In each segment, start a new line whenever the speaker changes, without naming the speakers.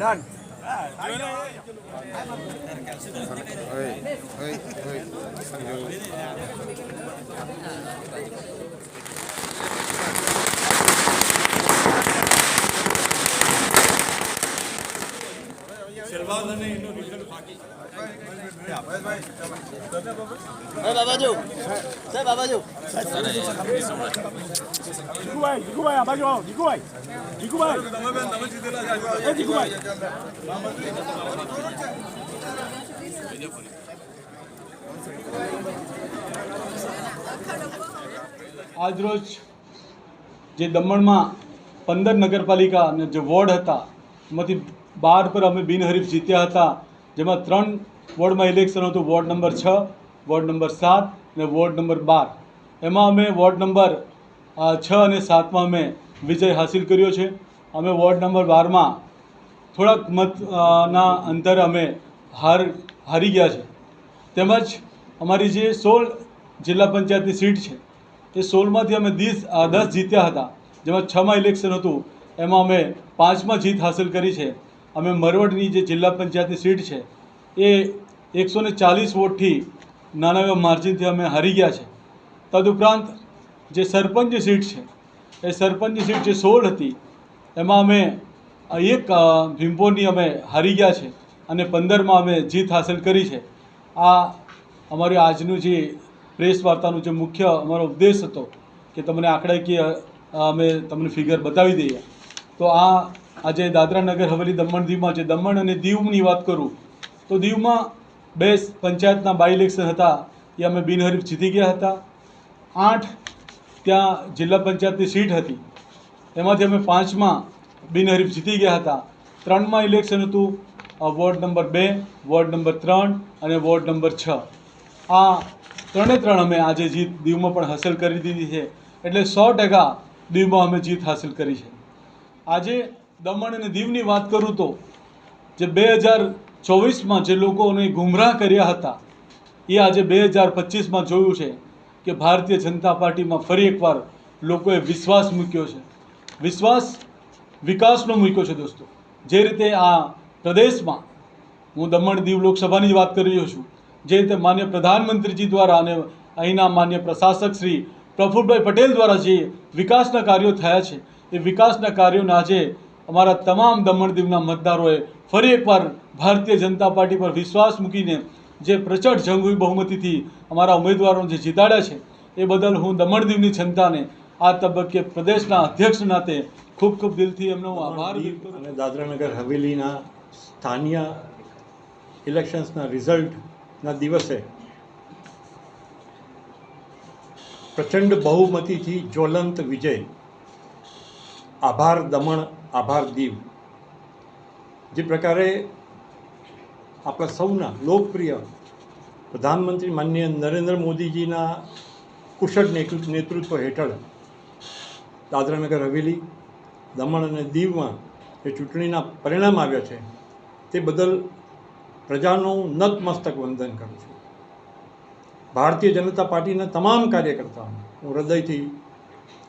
ডান
ওই ઓય ઓય સંજુ
જીગુભાઈ જીગુભાઈ આ બાજુ આવો જીગુભાઈ જીગુભાઈ એ જીગુભાઈ
આજરોજ જે દમણમાં પંદર નગરપાલિકા અને જે વોર્ડ હતા, એમાંથી બાર પર અમે બિનહરીફ જીત્યા હતા. જેમાં ત્રણ વોર્ડમાં ઇલેક્શન હતું. વોર્ડ નંબર છ વોર્ડ નંબર સાત અને વોર્ડ નંબર બાર. એમાં અમે વોર્ડ નંબર છ અને સાતમાં અમે વિજય હાસિલ કર્યો છે. અમે વોર્ડ નંબર બારમાં થોડાક મત અ, ના અંતરે અમે હાર હારી ગયા છે. તેમજ અમારી જે સોળ જિલ્લા પંચાયતની સીટ છે એ સોળમાંથી અમે દીસ દસ જીત્યા હતા. જેમાં છમાં ઇલેક્શન હતું. એમાં અમે પાંચમાં જીત હાંસલ કરી છે. અમે મરવડની જે જિલ્લા પંચાયતની સીટ છે, એ એકસો ને ચાલીસ વોટથી નાના એવા માર્જિનથી અમે હારી ગયા છે. તદુપરાંત જે સરપંચની સીટ છે, એ સરપંચની સીટ જે સોળ હતી, એમાં અમે એક ભીમપોરની અમે હારી ગયા છે અને પંદરમાં અમે જીત હાંસલ કરી છે. આ અમારી આજનું જે પ્રેસ વાર્તાનું જે મુખ્ય અમારો ઉદ્દેશ હતો કે તમને આંકડાકીય અમે તમને ફિગર બતાવી દઈએ. તો આ આજે દાદરા નગર હવેલી દમણ દીવમાં જે દમણ અને દીવની વાત કરું, તો દીવમાં બે પંચાયતના બાય ઇલેક્શન હતા. એ અમે બિનહરીફ જીતી ગયા હતા. આઠ ત્યાં જિલ્લા પંચાયતની સીટ હતી. એમાંથી અમે પાંચમાં બિનહરીફ જીતી ગયા હતા. ત્રણમાં ઇલેક્શન હતું. વોર્ડ નંબર બે, વોર્ડ નંબર ત્રણ અને વોર્ડ નંબર છ. આ ત્રણે ત્રણ અમે આજે જીત દીવમાં પણ હાંસલ કરી દીધી છે. એટલે સો ટકા દીવમાં અમે જીત હાંસલ કરી છે. આજે દમણ અને દીવની વાત કરું તો, જે બે હજાર ચોવીસમાં જે લોકોને ગુમરાહ કર્યા હતા, એ આજે બે હજાર પચીસમાં જોયું છે કે ભારતીય જનતા પાર્ટીમાં ફરી એકવાર લોકોએ વિશ્વાસ મૂક્યો છે. વિશ્વાસ વિકાસનો મૂક્યો છે દોસ્તો. જે રીતે આ પ્રદેશમાં, હું દમણ દીવ લોકસભાની વાત કરી રહ્યો છું, જે રીતે માન્ય પ્રધાનમંત્રીજી દ્વારા અને અહીંના માન્ય પ્રશાસક શ્રી પ્રફુલભાઈ પટેલ દ્વારા જે વિકાસના કાર્યો થયા છે, એ વિકાસના કાર્યોને આજે અમારા તમામ દમણ દીવના મતદારોએ ફરી એકવાર ભારતીય જનતા પાર્ટી પર વિશ્વાસ મૂકીને જે પ્રચંડ જંગવી બહુમતીથી અમારા ઉમેદવારોને જે જીતાડ્યા છે, એ બદલ હું દમણ દીવની જનતાને આ તબક્કે પ્રદેશના અધ્યક્ષ નાતે ખૂબ ખૂબ દિલથી એમનો આભાર
અને દાદરાનગર હવેલીના સ્થાનીય ઇલેક્શન્સના રિઝલ્ટના દિવસે પ્રચંડ બહુમતીથી જ્વલંત વિજય. આભાર દમણ આભાર દીવ. જે પ્રકારે આપણા સૌના લોકપ્રિય પ્રધાનમંત્રી માનનીય નરેન્દ્ર મોદીજીના કુશળ નેતૃ- નેતૃત્વ હેઠળ દાદરાનગર હવેલી, દમણ અને દીવમાં જે ચૂંટણીના પરિણામ આવ્યા છે, તે બદલ પ્રજાનું નતમસ્તક વંદન કરું છું. ભારતીય જનતા પાર્ટીના તમામ કાર્યકર્તાઓને હું હૃદયથી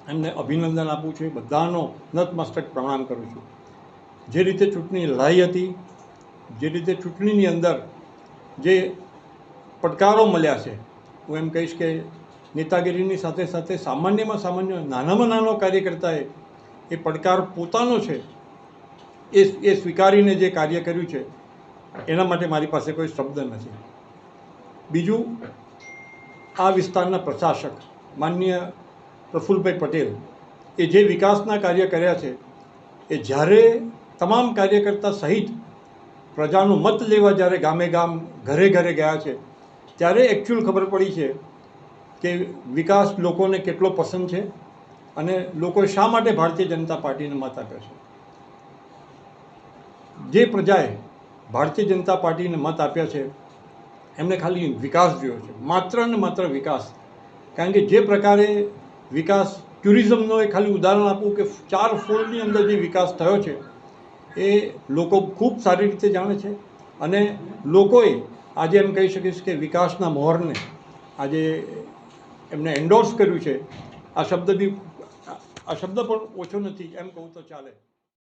એમને અભિનંદન આપું છું બધાનો નતમસ્તક પ્રણામ કરું છું. જે રીતે ચૂંટણી લડાઈ હતી, જે રીતે ચૂંટણીની અંદર જે પડકારો મળ્યા છે, હું એમ કહીશ કે નેતાગીરીની સાથે સાથે સામાન્યમાં સામાન્ય, નાનામાં નાનો કાર્યકર્તાએ એ પડકાર પોતાનો છે, એ એ સ્વીકારીને જે કાર્ય કર્યું છે, એના માટે મારી પાસે કોઈ શબ્દ નથી. બીજું, આ વિસ્તારના પ્રશાસક, માનનીય પ્રફુલભાઈ પટેલ, એ જે વિકાસના કાર્ય કર્યા છે, એ જ્યારે તમામ કાર્યકર્તા સહિત પ્રજાનો મત લેવા જ્યારે ગામે ગામ, ઘરે ઘરે ગયા છે, ત્યારે એકચ્યુઅલ ખબર પડી છે કે વિકાસ લોકોને કેટલો પસંદ છે અને લોકોએ શા માટે ભારતીય જનતા પાર્ટીને મત આપ્યો છે. જે પ્રજાએ ભારતીય જનતા પાર્ટીને મત આપ્યા છે, એમને ખાલી વિકાસ જોયો છે, માત્ર ને માત્ર વિકાસ. કારણ કે જે પ્રકારે વિકાસ ટુરિઝમનો એ ખાલી ઉદાહરણ આપું કે ચાર ફોલ્ડની અંદર જે વિકાસ થયો છે, એ લોકો ખૂબ સારી રીતે જાણે છે અને લોકોએ આજે એમ કહી શકીશ કે વિકાસના મોહરને આજે એમને એન્ડોર્સ કર્યું છે. આ શબ્દ બી, આ શબ્દ પણ ઓછો નથી, એમ કહું તો ચાલે.